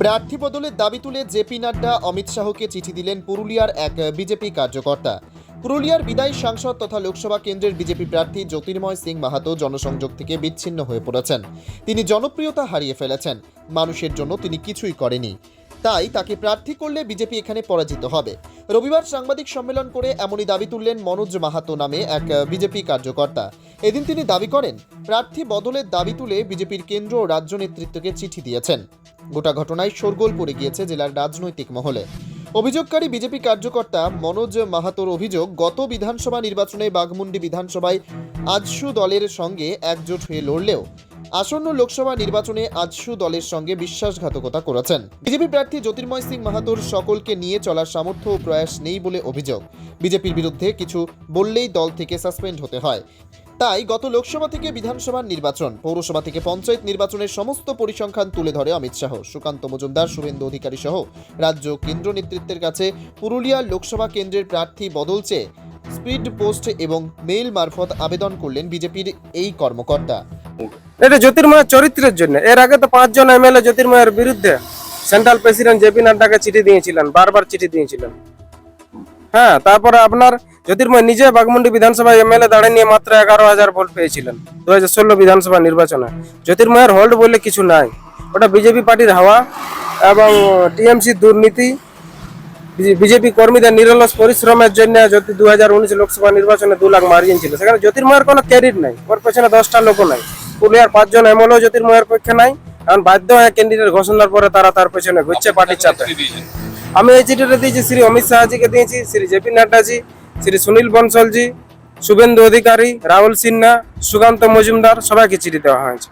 প্রার্থী বদলের দাবি তুলে জেপি নাড্ডা অমিত শাহকে চিঠি দিলেন পুরুলিয়ার এক বিজেপি কার্যকর্তা। পুরুলিয়ার বিদায়ী সাংসদ তথা লোকসভা কেন্দ্রের বিজেপি প্রার্থী জ্যোতির্ময় সিং মাহাতো জনসংযোগ থেকে বিচ্ছিন্ন হয়ে পড়েছেন। তিনি জনপ্রিয়তা হারিয়ে ফেলেছেন। মানুষের জন্য তিনি কিছুই করেনি। তাই তাকে প্রার্থী করলে বিজেপি এখানে পরাজিত হবে। রবিবার সাংবাদিক সম্মেলন করে এমনই দাবি তুললেন মনোজ মাহাতো নামে এক বিজেপি কার্যকর্তা। এদিন তিনি দাবি করেন, প্রার্থী বদলের দাবি তুলে বিজেপির কেন্দ্র ও রাজ্য নেতৃত্বকে চিঠি দিয়েছেন। গোটা ঘটনায় শোরগোল পড়ে গিয়েছে জেলার রাজনৈতিক মহলে। অভিযোগকারী বিজেপি কার্যকর্তা মনোজ মাহাতোর অভিযোগ, গত বিধানসভা নির্বাচনে বাঘমুন্ডি বিধানসভায় আজসু দলের সঙ্গে একজোট হয়ে লড়লেও আসন্ন লোকসভা নির্বাচনে আজসু দলের সঙ্গে বিশ্বাসঘাতকতা করেছেন। বিজেপি প্রার্থী জ্যোতির্ময় সিং মাহাতোর সকলকে নিয়ে চলার সামর্থ্য ও প্রয়াস নেই বলে অভিযোগ। বিজেপির বিরুদ্ধে কিছু বললেই দল থেকে সাসপেন্ড হতে হয়। তাই গত লোকসভা থেকে বিধানসভার নির্বাচন, পৌরসভা থেকে পঞ্চায়েত নির্বাচনের সমস্ত পরিসংখ্যান তুলে ধরে অমিত শাহ, সুকান্ত মজুমদার, শুভেন্দু অধিকারী সহ রাজ্য কেন্দ্র নেতৃত্বের কাছে পুরুলিয়া লোকসভা কেন্দ্রের প্রার্থী বদল চেয়ে স্পিড পোস্ট এবং মেইল মারফত আবেদন করলেন বিজেপির এই কর্মকর্তা। এটা জ্যোতির্ময়ের চরিত্রের জন্য। এর আগে তো পাঁচজন এম এমএলএ জ্যোতির্ময়ের বিরুদ্ধে সেন্ট্রাল প্রেসিডেন্ট জেপি নাড্ডাকে চিঠি দিয়েছিলেন, বারবার চিঠি দিয়েছিলেন। হ্যাঁ তারপরে আপনার জ্যোতির্ময় নিজে বাগমুন্ডি বিধানসভায় এমএলএ দাঁড়িয়ে নিয়ে মাত্র এগারো হাজার ভোট পেয়েছিলেন দু হাজার ষোলো বিধানসভা নির্বাচনে। জ্যোতির্ময়ের হোল্ড বলে কিছু নাই। ওটা বিজেপি পার্টির হাওয়া এবং টিএমসি দুর্নীতি বিজেপি কর্মীদের নিরলস পরিশ্রমের জন্য যদি দু হাজার উনিশ লোকসভা নির্বাচনে দু লাখ মার্জিন ছিল। সেখানে জ্যোতির্ময়ের কোনো ক্যারিট নাই। ওর পেছনে দশটা লোকও নাই। পুরুলিয়ার পাঁচজন এমএলও জ্যোতির্ময়ের পক্ষে নাই কারণ বাধ্য হয়ে ক্যান্ডিডেট ঘোষণার পরে তারা তার পেছনে ঘুরছে পার্টির চাপে। আমি এই চিঠিটা দিয়েছি শ্রী অমিত শাহজিকে দিয়েছি শ্রী জেপি নাড্ডাজি শ্রী সুনীল বনসলজি শুভেন্দু অধিকারী রাহুল সিনহা সুকান্ত মজুমদার সবাইকে চিঠি দেওয়া হয়েছে।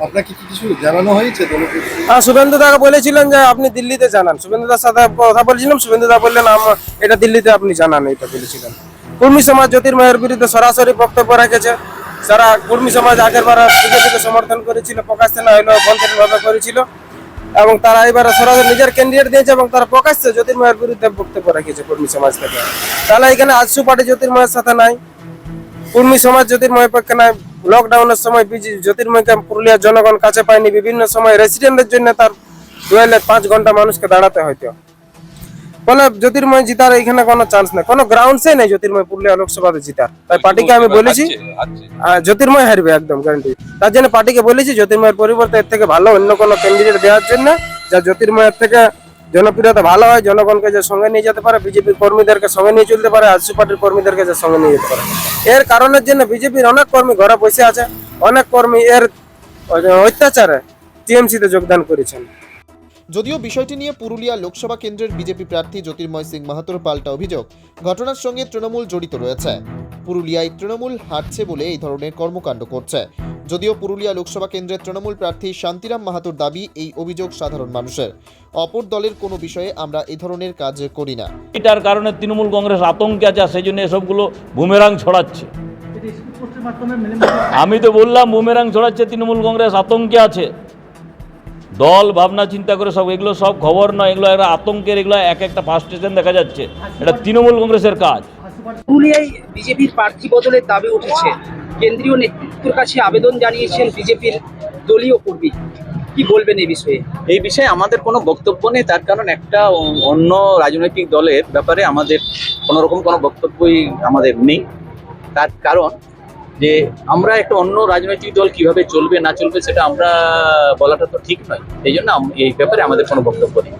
আপনাকে কি কিছু জানানো হয়েছে হ্যাঁ শুভেন্দু দাকে বলেছিলেন যে আপনি দিল্লিতে জানান। শুভেন্দু দার সাথে কথা বলেছিলাম শুভেন্দু দা বললেন আম- এটা দিল্লিতে আপনি জানান এটা বলেছিলেন। কুর্মী সমাজ জ্যোতির্ময়ের বিরুদ্ধে সরাসরি বক্তব্য রেখেছে। যারা কুর্মী সমাজ আগের বার সমর্থন করেছিল, প্রকাশ্যে না হলেও ভাবে করেছিল। এবং তারা এবার সরাসরি নিজের ক্যান্ডিডেট দিয়েছে এবং তারা প্রকাশ্যে জ্যোতির্ময়ের বিরুদ্ধে বক্তব্য রেখেছে কর্মী সমাজ থেকে। তাহলে এখানে আজসু পার্টি জ্যোতির্ময়ের সাথে নাই। কুর্মী সমাজ জ্যোতির্ময় পক্ষে নাই। লকডাউনের সময় বিজি জ্যোতির্ময়কে পুরুলিয়ার জনগণ কাছে পায়নি। বিভিন্ন সময় রেসিডেন্টের জন্য তার দুয়াইলে পাঁচ ঘণ্টা মানুষকে দাঁড়াতে হইতো ফলে জ্যোতির্ময় জিতার এখানে কোনো চান্স নেই। কোনো গ্রাউন্ডসে নেই জ্যোতির্ময় পুরুলিয়া লোকসভাতে জিতার। তাই পার্টিকে আমি বলেছি জ্যোতির্ময় হারবে একদম গ্যারান্টি তার জন্য পার্টিকে বলেছি জ্যোতির্ময়ের পরিবর্তে এর থেকে ভালো অন্য কোনো ক্যান্ডিডেট দেওয়ার জন্য যা জ্যোতির্ময়ের থেকে জনপ্রিয়তা ভালো হয় জনগণকে যে সঙ্গে নিয়ে যেতে পারে বিজেপি কর্মীদেরকে সঙ্গে নিয়ে চলতে পারে আজসু পার্টির কর্মীদেরকে যে সঙ্গে নিয়ে যেতে পারে। এর কারণের জন্য বিজেপির অনেক কর্মী ঘরে বসে আছে অনেক কর্মী এর অত্যাচারে টিএমসিতে যোগদান করেছেন। যদিও বিষয়টি নিয়ে পুরুলিয়া লোকসভা কেন্দ্রের বিজেপি প্রার্থী জ্যোতির্ময় সিং মাহাতোর পাল্টা অভিযোগ ঘটনার সঙ্গে তৃণমূল জড়িত রয়েছে। পুরুলিয়ায় তৃণমূল হারছে বলে এই ধরনের কর্মকাণ্ড করছে। যদিও পুরুলিয়া লোকসভা কেন্দ্রের তৃণমূল প্রার্থী শান্তিরাম মাহাতোর দাবি এই অভিযোগ সাধারণ মানুষের। অপর দলের কোনো বিষয়ে আমরা এই ধরনের কাজ করি না। এটার কারণে তৃণমূল কংগ্রেস আতঙ্কে আছে সেই জন্য এসবগুলো বুমেরাং ছড়াচ্ছে। আমি তো বললাম বুমেরাং ছড়াচ্ছে তৃণমূল কংগ্রেস আতঙ্কে আছে। দল ভাবনা চিন্তা করে সব এগুলো সব খবর নয় এগুলো একটা আতঙ্কের এগুলো এক একটা ফার্স্ট স্টেশন দেখা যাচ্ছে। এটা তৃণমূল কংগ্রেসের কাজ। পুরুলিয়ায় বিজেপির প্রার্থী বদলের দাবি উঠেছে। কেন্দ্রীয় নেতৃত্বের কাছে আবেদন জানিয়েছেন বিজেপির দলীয় কর্মী। কি বলবেন এই বিষয়ে? এই বিষয়ে আমাদের কোনো বক্তব্য নেই তার কারণ একটা অন্য রাজনৈতিক দলের ব্যাপারে আমাদের কোনো রকম কোনো বক্তব্যই আমাদের নেই। তার কারণ যে আমরা একটা অন্য রাজনৈতিক দল কীভাবে চলবে, না চলবে, সেটা আমরা বলাটা তো ঠিক নয়। এই জন্য এই ব্যাপারে আমাদের কোনো বক্তব্য নেই।